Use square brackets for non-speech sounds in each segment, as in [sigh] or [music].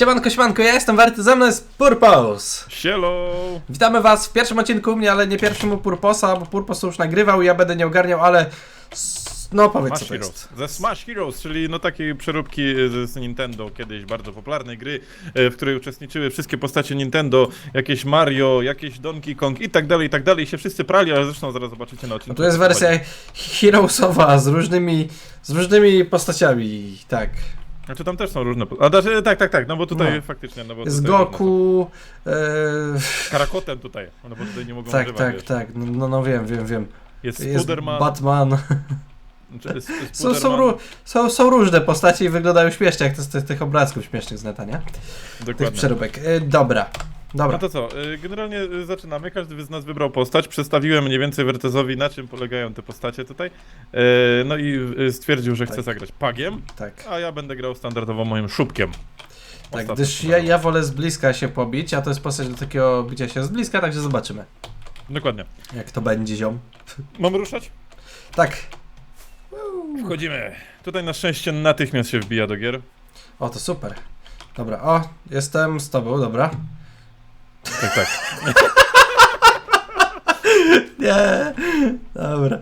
Siemanko, siemanko, ja jestem Warty, ze mną jest Purpose. Sielo! Witamy was w pierwszym odcinku u mnie, ale nie pierwszym u Purposa, bo Purpos już nagrywał i ja będę nie ogarniał, ale... s- No powiedz co Smash to Heroes. jest. Ze Smash Heroes, czyli no takiej przeróbki z, z Nintendo, kiedyś bardzo popularnej gry, e, w której uczestniczyły wszystkie postacie Nintendo, jakieś Mario, jakieś Donkey Kong i tak dalej, i tak dalej. I się wszyscy prali, ale zresztą zaraz zobaczycie na odcinku. No tu jest wersja Heroesowa z różnymi, z różnymi postaciami, tak. Znaczy tam też są różne... po- A znaczy, tak, tak, tak, no bo tutaj No. faktycznie, no bo tutaj są. Goku... E... Karakotem tutaj, no bo tutaj nie mogą Tak, używać, tak, wiesz. tak, no, no wiem, wiem, wiem. Jest Jest Spiderman, Batman. znaczy jest, jest [laughs] Są, są, ró- są, są różne postacie i wyglądają śmiesznie, jak to z tych, tych obrazków śmiesznych z neta, nie? Tych dokładnie. przeróbek. E, dobra, dobra. No to co, y, generalnie y, zaczynamy. Każdy z nas wybrał postać. Przedstawiłem mniej więcej Wertezowi, na czym polegają te postacie tutaj. Y, No i stwierdził, że chce Tak. zagrać pagiem, Tak. a ja będę grał standardowo moim szubkiem. Tak, Ostatnio gdyż ja, ja wolę z bliska się pobić, a to jest postać do takiego bicia się z bliska, także zobaczymy, Dokładnie. jak to będzie ziom. Mamy ruszać? Tak. Wchodzimy. Tutaj na szczęście natychmiast się wbija do gier. O, to super. Dobra, o, jestem z tobą, dobra. Tak, tak. [laughs] Nie, dobra.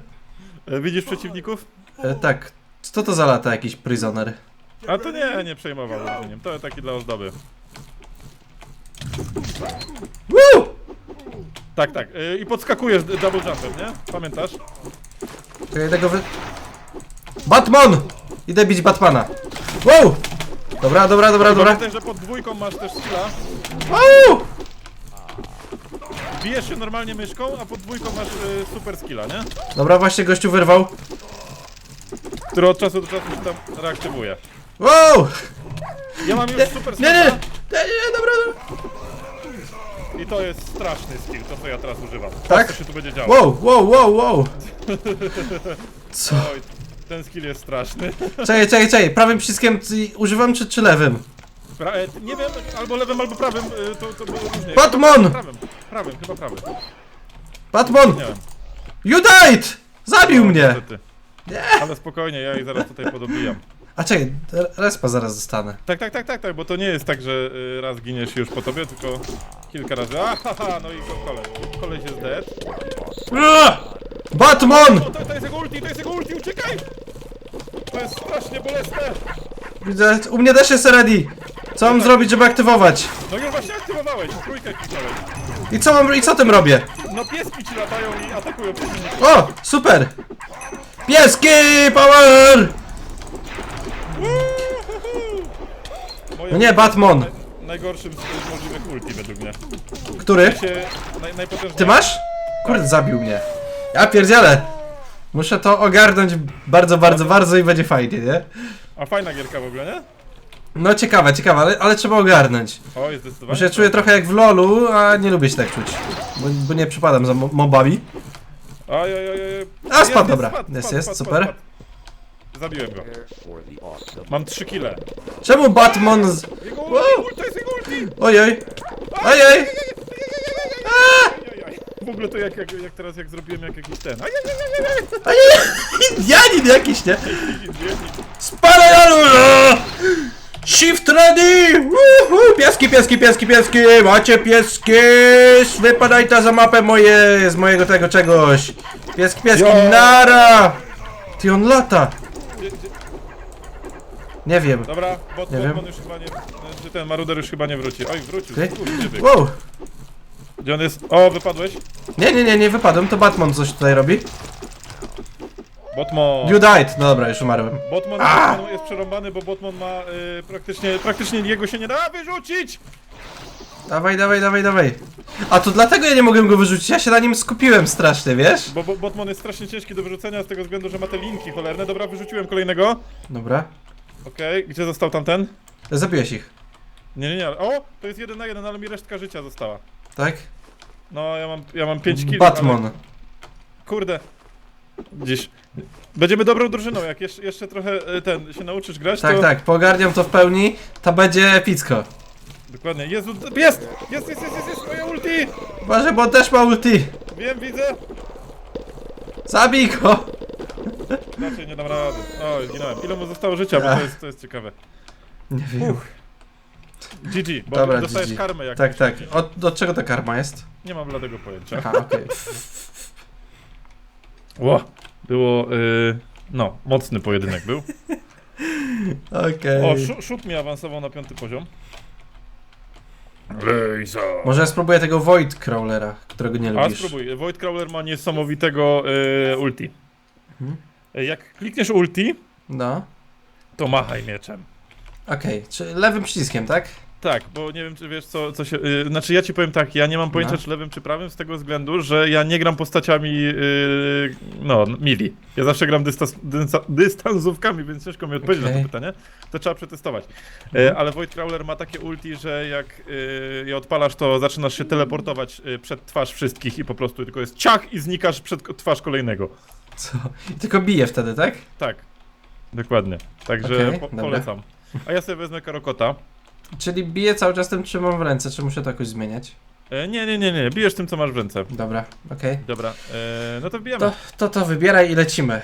E, Widzisz przeciwników? E, tak, co to za lata jakiś prisoner? A to nie, nie przejmował uderzeniem. To taki dla ozdoby. Woo! Tak, tak. Y, I podskakujesz double jumpem, nie? Pamiętasz? Czekaj, tego wy... Batman! Idę bić Batmana. Wow! Dobra, dobra, dobra, dobra. Pamiętaj, że pod dwójką masz też skilla. Wow! Bijesz się normalnie myszką, a pod dwójką masz y, super skilla, nie? Dobra, właśnie gościu wyrwał. Który od czasu do czasu się tam reaktywuje. Wow! Ja mam już super Nie, nie, nie, nie, dobra, dobra. i to jest straszny skill, to co ja teraz używam. Tak? Co się tu będzie działo? Wow, wow, wow, wow. [laughs] Co? Oj, ten skill jest straszny. Czekaj, czekaj, czekaj. Prawym przyciskiem c- używam czy, czy lewym? Pra, e, nie wiem, albo lewym, albo prawym, y, to, to było różnie. Batman! Prawym, prawym, chyba prawym. Batman! Nie wiem. You died! Zabił No, mnie! niestety. Ale spokojnie, ja ich zaraz tutaj podobijam. A czekaj, re- respa zaraz dostanę. Tak, tak, tak, tak, tak, bo to nie jest tak, że y, raz giniesz już po tobie, tylko kilka razy. A, haha, no i ko- koleś. Koleś jest dead. Batman! O, to, to jest jego ulti, to jest jego ulti, uciekaj! To jest strasznie bolesne. Widzę, u mnie też jest ready. Co mam zrobić, żeby aktywować? No już właśnie aktywowałeś, trójkę kliknąłeś. I co mam, i co tym robię? No pieski ci latają i atakują przeciwników. O, super! Pieski power! Moje No nie, Batman. naj- Najgorszym z z możliwych ulti według mnie. Który? Się naj, najpotężniejszy. Ty masz? Kurde, zabił mnie. Ja pierdzielę. Muszę to ogarnąć bardzo, bardzo, bardzo i będzie fajnie, nie? A fajna gierka w ogóle, nie? No ciekawe, ciekawe, ale, ale trzeba ogarnąć. O, jest zdecydowanie. Bo się czuję trochę jak w lolu, a nie lubię się tak czuć. Bo, bo nie przypadam za mo- mobami. Oj, oj, oj, oj. A, Jest, spadł, dobra. spadł, Jest, spadł, jest, spadł, super. spadł. Zabiłem go. Mam 3 kile. Czemu Batman z... Jego Wow. ulti, to jest jego ulti! Ojej! Ojej! Ajajaj. W ogóle to jak, jak, jak teraz jak zrobiłem jak jakiś ten. Ajajajajaj. Ojej! Indianin jakiś, nie? Spadaj na lula! Shift ready! Woohoo! Pieski, pieski, pieski, pieski! Macie pieski! Wypadajcie za mapę moje, z mojego tego czegoś! Pieski, pieski, Jo! nara! Ty on lata! Nie wiem. Dobra, bot, Nie Botman wiem. już chyba nie. Czy ten maruder już chyba nie wróci. Oj, wrócił. Kurde? Wow! Gdzie on jest? O, wypadłeś? Nie, nie, nie, nie wypadłem, to Batman coś tutaj robi. Botman. You died! No dobra, już umarłem. Botman, A! Botman jest przerąbany, bo Botman ma y, praktycznie, praktycznie jego się nie da wyrzucić! Dawaj, dawaj, dawaj, dawaj. A to dlatego ja nie mogłem go wyrzucić, ja się na nim skupiłem strasznie, wiesz? Bo, bo Botman jest strasznie ciężki do wyrzucenia z tego względu, że ma te linki cholerne. Dobra, wyrzuciłem kolejnego. Dobra. Okej, gdzie został tamten? Zabiłeś ich, Nie, nie, nie. ale- O! To jest jeden na jeden, ale mi resztka życia została. tak? No, ja mam, ja mam 5 kilów. Batman. Ale, kurde. Dziś. Będziemy dobrą drużyną, jak jeszcze, jeszcze trochę e, ten się nauczysz grać, Tak, to... tak, poogarniam to w pełni, to będzie epicko. Dokładnie. Jezu, jest! Jest, jest, jest, jest, jest, moje ulti! Uważaj, bo on też ma ulti. Wiem, widzę! Zabij go! Nie dam rady. O, zginąłem. Ile mu zostało życia, bo to jest, to jest ciekawe. Nie wiem. GG, bo Dobra, dostajesz GG. karmę jak Tak, tak. Od, od czego ta karma jest? Nie mam bladego pojęcia. Aha, okej. [laughs] Ło, było, y, no, mocny pojedynek był. [laughs] Okej. O, Szu- Szut mi awansował na piąty poziom. Lejza. Może ja spróbuję tego Void Crawlera, którego nie A lubisz. spróbuj, Void Crawler ma niesamowitego y, ulti. Mhm. Y, Jak klikniesz ulti, No. to machaj mieczem. Okej, czy lewym przyciskiem, tak? Tak, bo nie wiem, czy wiesz, co, co się. Yy, znaczy, ja ci powiem tak, ja nie mam pojęcia, No. czy lewym, czy prawym, z tego względu, że ja nie gram postaciami. Yy, no, mili. Ja zawsze gram dystans, dysta, dystansówkami, więc ciężko mi odpowiedzieć na Okej. to pytanie. To trzeba przetestować. Mhm. Yy, ale Void Crawler ma takie ulti, że jak yy, je odpalasz, to zaczynasz się teleportować yy, przed twarz wszystkich i po prostu tylko jest ciach i znikasz przed twarz kolejnego. Co? I tylko bije wtedy, tak? Tak. Dokładnie. Także Okej, po, dobra. polecam. A ja sobie wezmę karokota. Czyli bije cały czas tym, trzymam w ręce, czy muszę to jakoś zmieniać? E, nie, nie, nie, nie. Bijesz tym, co masz w ręce. Dobra, okej. Dobra, e, no to wbijamy. To, to to wybieraj i lecimy.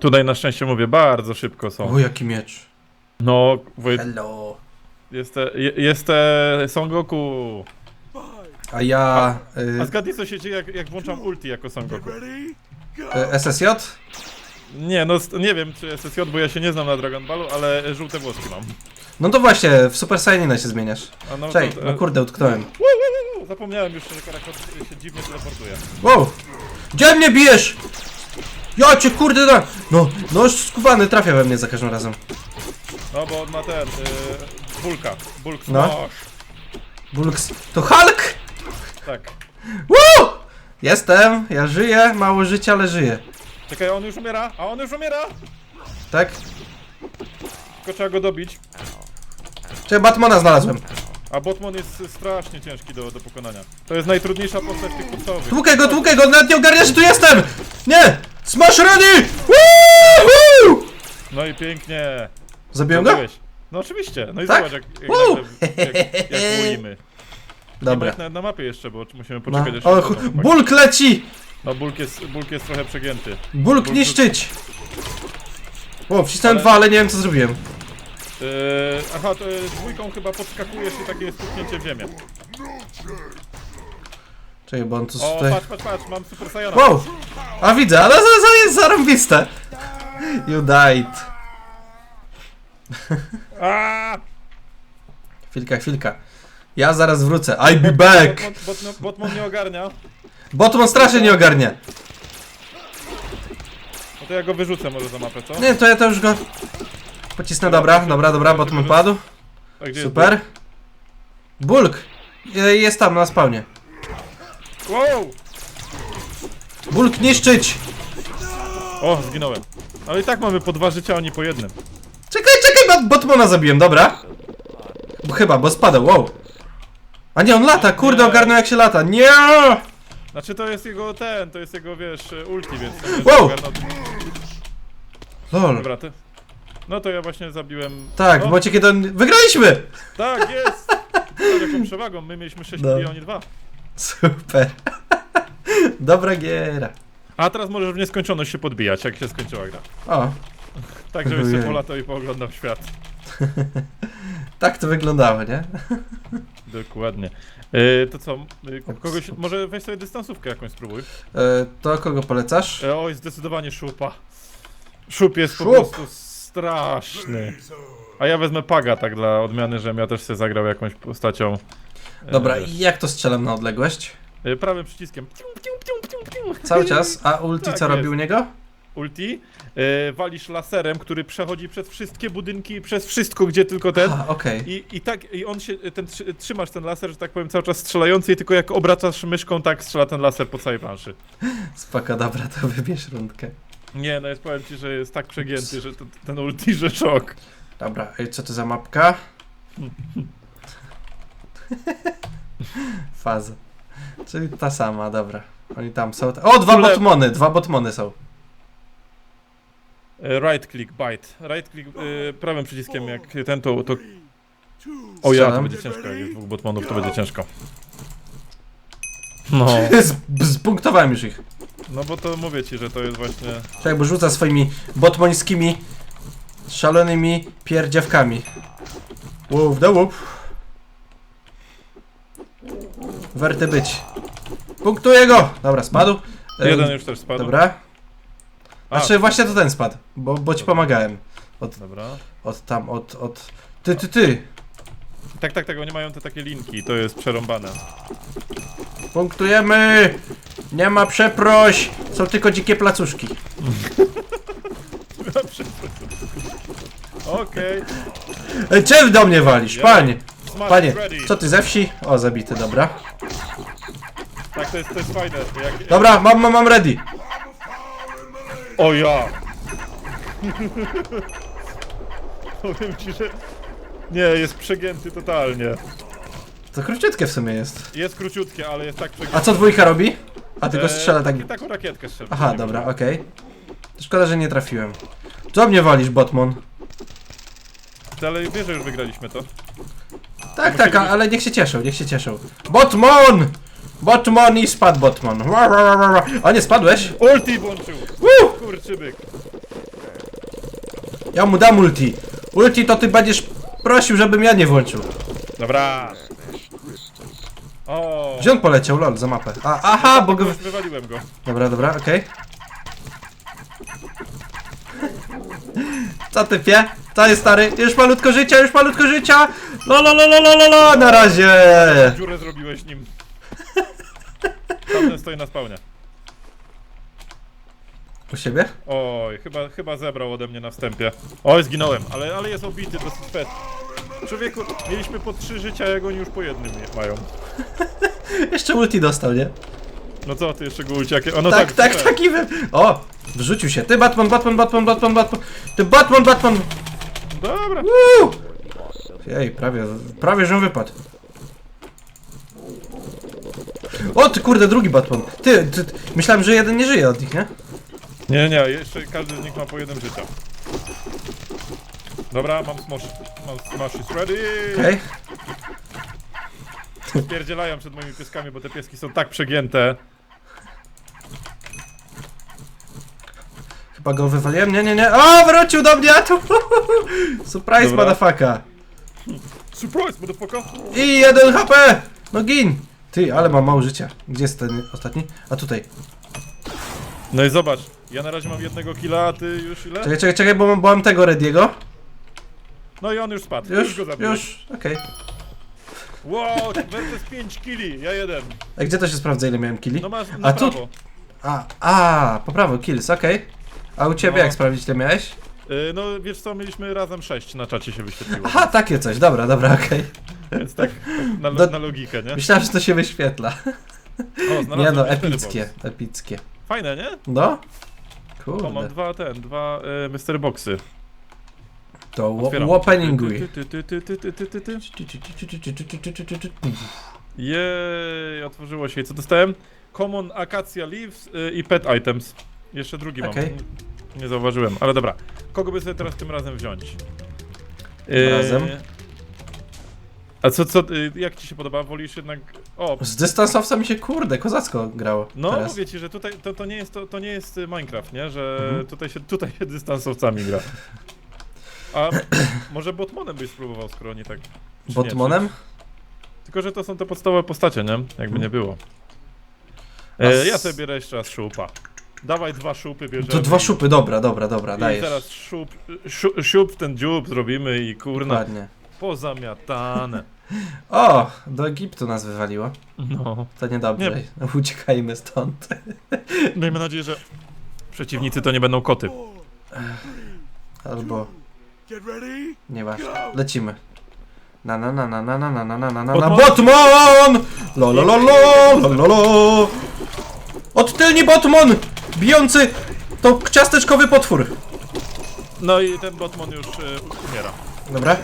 Tutaj na szczęście mówię, bardzo szybko są. O, jaki miecz. No, Wojt, Hello. jest, te- je- jest te Son Goku. A ja... A Y, zgadnij co się dzieje, jak, jak włączam ulti jako Son Goku. y, SSJ? Nie, no nie wiem czy SSJ, bo ja się nie znam na Dragon Ballu, ale żółte włoski mam. No to właśnie, w Super Saiyanina się zmieniasz. A no, Cześć, to, no kurde, utknąłem. Wu, Zapomniałem już, że Karakot się dziwnie teleportuje. Wow! Gdzie mnie bijesz? Ja cię kurde da... No, no skubany trafia we mnie za każdym razem. No bo on ma ten, y, bulka, bulk No. smash. Bulks... To Hulk! Tak. Woo! Jestem, ja żyję, mało życia, ale żyję. Czekaj, on już umiera, a on już umiera! Tak? Tylko trzeba go dobić. Czy Batmana znalazłem? A Botman jest strasznie ciężki do, do pokonania. To jest najtrudniejsza postać tych podstawowych. Tłukaj go, tłukaj go, nawet nie ogarnia, że tu jestem! Nie! Smash ready! Woo! No i pięknie. Zabiłem go? Zabiłeś. No oczywiście. No i Tak? zobacz jak, jak, Woo! nagle- jak, jak łoimy. [laughs] Dobra. Nawet na mapie jeszcze, bo musimy poczekać aż O, ch-. Bulk leci! No Bulk jest, Bulk jest trochę przegięty. Bulk niszczyć! O, wcisnąłem Ale- dwa, ale nie wiem co zrobiłem. Yy, aha, to jest dwójką chyba podskakujesz i takie jest stuknięcie w ziemię. Czekaj, bo on tu O, tutaj... patrz, patrz, patrz, mam Super Saiyana. Wow! A widzę, ale to to jest zarąbiste! You died. Chwilka, chwilka. Ja zaraz wrócę. I be back! Botman, Botman, Botman nie ogarnia. Botman strasznie nie ogarnie. No to ja go wyrzucę może za mapę, co? Nie, to ja to już go... Pocisnę, dobra, dobra, dobra, Botman padł. A gdzie Super. Bulk! Je- Jest tam na spawnie. Jest wow! Bulk niszczyć! O, zginąłem. Ale i tak mamy po dwa życia, a nie po jednym. Czekaj, czekaj, Bat- Botmana zabiłem, dobra. Bo chyba, bo spadł, wow. A nie, on lata, kurde, ogarnął jak się lata. Nie! Znaczy to jest jego ten, to jest jego, wiesz, ulti, więc... Wow! Lol. Dobra, ty. No to ja właśnie zabiłem... Tak, no, w momencie kiedy on... Wygraliśmy! Tak, jest! Z jaką przewagą, my mieliśmy 6 No. oni 2. Super. [laughs] Dobra giera. A teraz możesz w nieskończoność się podbijać, jak się skończyła gra. O, Tak, żebyś sobie polatał i pooglądał świat. [laughs] tak to wyglądało, nie? Dokładnie. E, to co, e, kogoś, może weź sobie dystansówkę jakąś spróbuj. E, to kogo polecasz? E, oj, zdecydowanie szupa. Szup jest po Szup. prostu straszny. A ja wezmę Paga tak dla odmiany, żebym ja też sobie zagrał jakąś postacią. e, Dobra, i jak to strzelam na odległość? e, prawym przyciskiem. Cały czas, a ulti Tak co jest. robi u niego? Ulti. E, walisz laserem, który przechodzi przez wszystkie budynki, przez wszystko, gdzie tylko ten. A, okej. I, I tak, i on się, ten, trzy- trzymasz ten laser, że tak powiem, cały czas strzelający i tylko jak obracasz myszką, tak strzela ten laser po całej planszy. Spoko, dobra, to wybierz rundkę. Nie, no jest powiem ci, że jest tak przegięty, że to, ten ulti, że szok. Dobra, i co to za mapka? [laughs] Faza. Czyli ta sama, dobra. Oni tam są. O, dwa botmony, dwa botmony są. Right click, bite. Right click e, prawym przyciskiem, jak ten to... to... O ja, to Strzelam. będzie ciężko, jak jest dwóch botmonów, to będzie ciężko. No, [laughs] Z- Zpunktowałem już ich. no bo to mówię ci, że to jest właśnie... Tak, bo rzuca swoimi botmońskimi szalonymi pierdziawkami. Łów do łup. Werty być. Punktuję go! Dobra, spadł. E, Jeden już też spadł. Dobra. A, Znaczy właśnie to ten spadł, bo, bo ci pomagałem. Od, Dobra. od tam, od, od... Ty, ty, ty! Tak, tak, tak, oni mają te takie linki, to jest przerąbane. Punktujemy! Nie ma przeproś! Są tylko dzikie placuszki. [laughs] Okej. Ej, czym do mnie walisz, panie? Smash Panie, ready. co ty ze wsi? O, zabity, dobra. Tak, to jest, to jest fajne. Jak... Dobra, mam, mam, mam ready. O ja! [laughs] Powiem ci, że... Nie, jest przegięty totalnie. To króciutkie w sumie jest. Jest króciutkie, ale jest tak przegięty. A co dwójka robi? A tylko strzela tak... Taką rakietkę strzela. Aha, dobra, okej. Szkoda, że nie trafiłem. Co mnie walisz, Botmon? Ale wiesz, że już wygraliśmy to. Tak, tak, a- ale niech się cieszą, niech się cieszą. Botmon! Botmon i spadł Botmon. Ra, ra, ra, ra, ra. A nie, spadłeś? Ulti włączył! Woo! Ja mu dam ulti. Ulti to ty będziesz prosił, żebym ja nie włączył. Dobra. O. Gdzie on poleciał? Lol, za mapę. A, aha, bo go... Już wywaliłem go. Dobra, dobra, okej. Co ty pie? Co jest stary? Już malutko życia, już malutko życia! Lo, lo, lo, lo, lo, lo, lo, na razie! Dziurę zrobiłeś nim. Tamten stoi na spawnie. U siebie? Oj, chyba, chyba zebrał ode mnie na wstępie. Oj, zginąłem, ale, ale jest obity dosyć fest. Człowieku, mieliśmy po trzy życia, jak oni już po jednym je- mają. [laughs] Jeszcze ulti dostał, nie? No co, ty jeszcze go ucieknie? O, no tak, tak, super. taki wy... O! Wrzucił się. Ty Batman, Batman, Batman, Batman, Batman. Ty Batman, Batman. Dobra. Uuu! Ej, prawie, prawie, że wypadł. O, ty kurde, drugi Batman. Ty, ty, ty, myślałem, że jeden nie żyje od nich, nie? Nie, nie, jeszcze każdy z nich ma po jednym życia. Dobra, mam smash. Mam smash is ready. Okej. Spierdzielają przed moimi pieskami, bo te pieski są tak przegięte. Chyba go wywaliłem. Nie, nie, nie. O, wrócił do mnie! Tu. [laughs] Surprise, Dobra. motherfucker. Surprise, motherfucker! I jeden HP! No gin! Ty, ale mam mało życia. Gdzie jest ten ostatni? A tutaj. No i zobacz, ja na razie mam jednego killa, a ty już ile? Czekaj, czekaj, czekaj, bo mam, bo mam tego Rediego. No i on już spadł, już, Już, go zabiłeś. już, okej. Wow, versus 5 killi, ja jeden. A gdzie to się sprawdza, ile miałem killi? No masz na A tu- prawo. A, a, po prawo, kills, okej. A u ciebie No. jak sprawdzić, ile miałeś? Yy, no wiesz co, mieliśmy razem 6 na czacie się wyświetliło. Aha, takie coś, dobra, dobra, okej. Więc tak, na, Do- na logikę, nie? Myślałem, że to się wyświetla. O, znalazłem Nie no, epickie, box. epickie. Fajne, nie? No? O, mam Kurde. dwa ten, dwa y, mystery boxy. To Otwieram. openinguj. Ty, ty, ty, ty, ty, ty, ty, ty. Jej, otworzyło się. I co dostałem? Common Acacia Leaves y, i Pet Items. Jeszcze drugi Okej. mam. Nie zauważyłem, ale dobra. Kogo by sobie teraz tym razem wziąć? Tym Y, razem? A co, co, y, jak ci się podoba? Wolisz jednak... O, Z dystansowca mi się kurde, kozacko grało. no teraz. mówię ci, że tutaj to, to, nie jest, to, to nie jest y, Minecraft, nie? Że Mhm. tutaj, się, tutaj się dystansowcami gra. A [clears throat] może Botmonem byś spróbował, skoro oni tak... czy nie? Botmonem? Tylko, że to są te podstawowe postacie, nie? Jakby nie było. A E, s- ja sobie bierę jeszcze raz szupa. Dawaj dwa szupy bierzemy. To dwa szupy, dobra, dobra, dobra, I dajesz. teraz szup, szu, siup w ten dziób zrobimy i kurna, Dokładnie. Pozamiatane. O, do Egiptu nas wywaliło. No. To niedobrze. Uciekajmy stąd. Miejmy nadzieję, że przeciwnicy to nie będą koty. Albo nieważne. Lecimy. Na na na na na na na na na na na Botman! Botman! Lo lo lo lo lo lo lo Odtylni Botman! Bijący to ciasteczkowy potwór. No i ten Botmon już e, umiera. Dobra.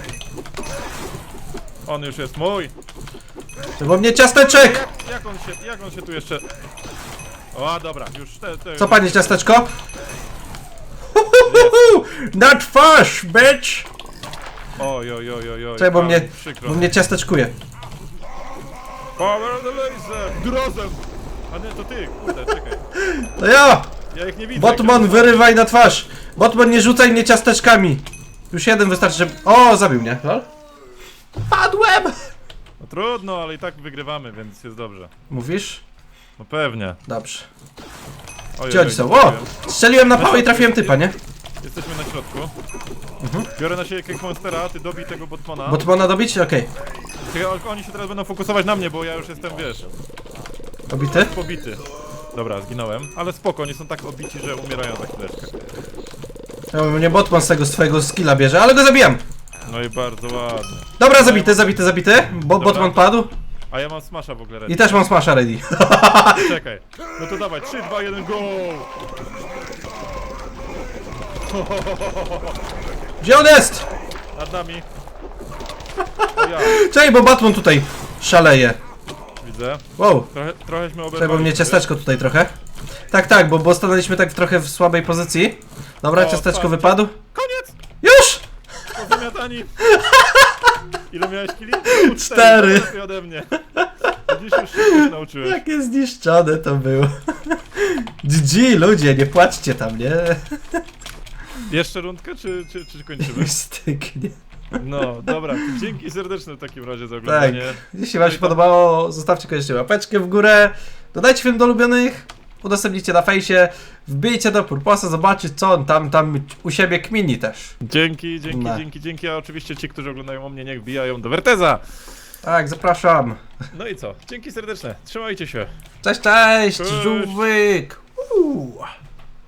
On już jest mój. Bo mnie ciasteczek! Jak, on, się, jak on się tu jeszcze... O, dobra, już te... te Co panie ciasteczko? Huhuhu! Na twarz, bitch! Oj, oj, oj, oj, oj. Czekaj, bo ale mnie, Przykro. bo mnie ciasteczkuje. Power of the laser! Grozem! A nie, to ty, kurde, czekaj. To ja! Ja ich nie widzę. Botman, wyrywaj na twarz! Botman, nie rzucaj mnie ciasteczkami! Już jeden wystarczy, żeby... O, zabił mnie. Lol? Padłem! No trudno, ale i tak wygrywamy, więc jest dobrze. Mówisz? No pewnie. Dobrze. Ojej, Gdzie oni są? O! Strzeliłem na pałę i trafiłem typa, nie? Jesteśmy na środku. Mhm. Biorę na siebie Cake Monstera, ty dobij tego Botmana. Botmana dobić? Okej. Tylko Oni się teraz będą fokusować na mnie, bo ja już jestem, wiesz, Obity? pobity. Dobra, zginąłem. Ale spoko, oni są tak obici, że umierają za chwileczkę. Ja mnie Botman z tego swojego skilla bierze, ale go zabijam! No i bardzo ładnie. Dobra, zabity, zabity, zabity. Bo Dobra. Botman padł. A ja mam smasha w ogóle ready. I też mam smasha ready. [laughs] Czekaj. No to dawaj, 3, 2, 1, go! [laughs] Gdzie on jest? Nad nami. [laughs] O ja, Czekaj, bo Batman tutaj szaleje. Widzę. Wow, Trochę, trochęśmy oberwali. bo mnie ciasteczko tutaj trochę. Tak, tak, bo, bo stanęliśmy tak trochę w słabej pozycji. Dobra, O, ciasteczko fajnie. wypadł. Koniec! Już! Pozamiatani! [laughs] Ile miałeś kili? Cztery. Lepiej ode mnie. Widzisz, już się nauczyłeś. Jakie zniszczone to było. [laughs] GG, ludzie, nie płaczcie tam, nie? Jeszcze rundkę, czy, czy, czy kończymy? [laughs] Styknie. No, dobra. Dzięki serdeczne w takim razie za Tak. oglądanie. Jeśli wam się podobało, zostawcie koniecznie łapeczkę w górę. Dodajcie film do ulubionych. Udostępnijcie na fejsie. Wbijcie do Purposa, zobaczyć co on tam, tam u siebie kmini też. Dzięki, dzięki, No. dzięki, dzięki. A oczywiście ci, którzy oglądają o mnie, niech wbijają do Werteza. Tak, zapraszam. No i co? Dzięki serdeczne. Trzymajcie się. Cześć, cześć, Cześć. Uuu.